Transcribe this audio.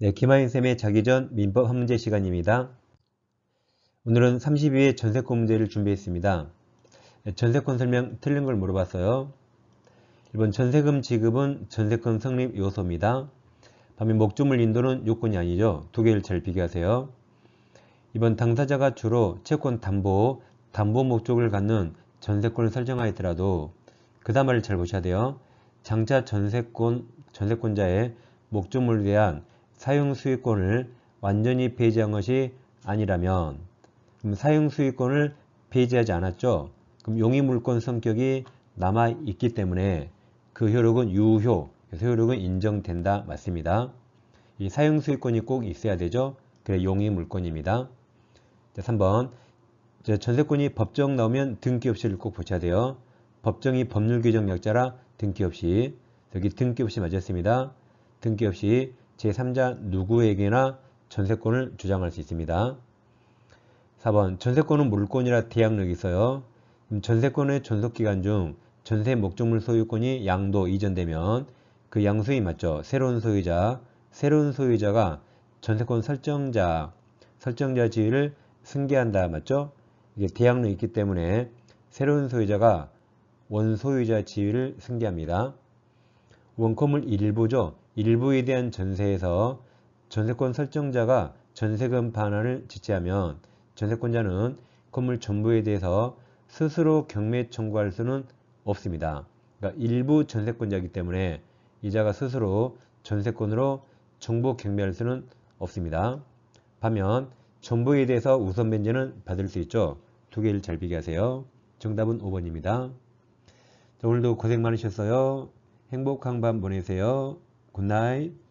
네, 김하인쌤의 자기 전 민법 한 문제 시간입니다. 오늘은 32회 전세권 문제를 준비했습니다. 네, 전세권 설명 틀린 걸 물어봤어요. 1번 전세금 지급은 전세권 성립 요소입니다. 반면 목조물 인도는 요건이 아니죠. 두 개를 잘 비교하세요. 2번 당사자가 주로 채권 담보, 담보 목적을 갖는 전세권을 설정하였더라도 그 다음 말을 잘 보셔야 돼요. 장차 전세권, 전세권자의 목조물에 대한 사용 수익권을 완전히 폐지한 것이 아니라면 그럼 사용 수익권을 폐지하지 않았죠. 그럼 용의 물권 성격이 남아 있기 때문에 그 효력은 유효, 그래서 효력은 인정된다 맞습니다. 이 사용 수익권이 꼭 있어야 되죠. 그래 용의 물권입니다. 자, 3번 전세권이 법정 나오면 등기 없이를 꼭 보셔야 돼요. 법정이 법률 규정 약자라 등기 없이 여기 등기 없이 맞았습니다. 등기 없이 제3자 누구에게나 전세권을 주장할 수 있습니다. 4번 전세권은 물권이라 대항력이 있어요. 전세권의 존속기간 중 전세 목적물 소유권이 양도 이전되면 그 양수인 맞죠. 새로운 소유자, 새로운 소유자가 전세권 설정자, 설정자 지위를 승계한다 맞죠. 이게 대항력이 있기 때문에 새로운 소유자가 원소유자 지위를 승계합니다. 원건물 일부죠. 일부에 대한 전세에서 전세권 설정자가 전세금 반환을 지체하면 전세권자는 건물 전부에 대해서 스스로 경매 청구할 수는 없습니다. 그러니까 일부 전세권자이기 때문에 이자가 스스로 전세권으로 정보 경매할 수는 없습니다. 반면 전부에 대해서 우선 변제는 받을 수 있죠. 두 개를 잘 비교하세요. 정답은 5번입니다. 자, 오늘도 고생 많으셨어요. 행복한 밤 보내세요. Good night.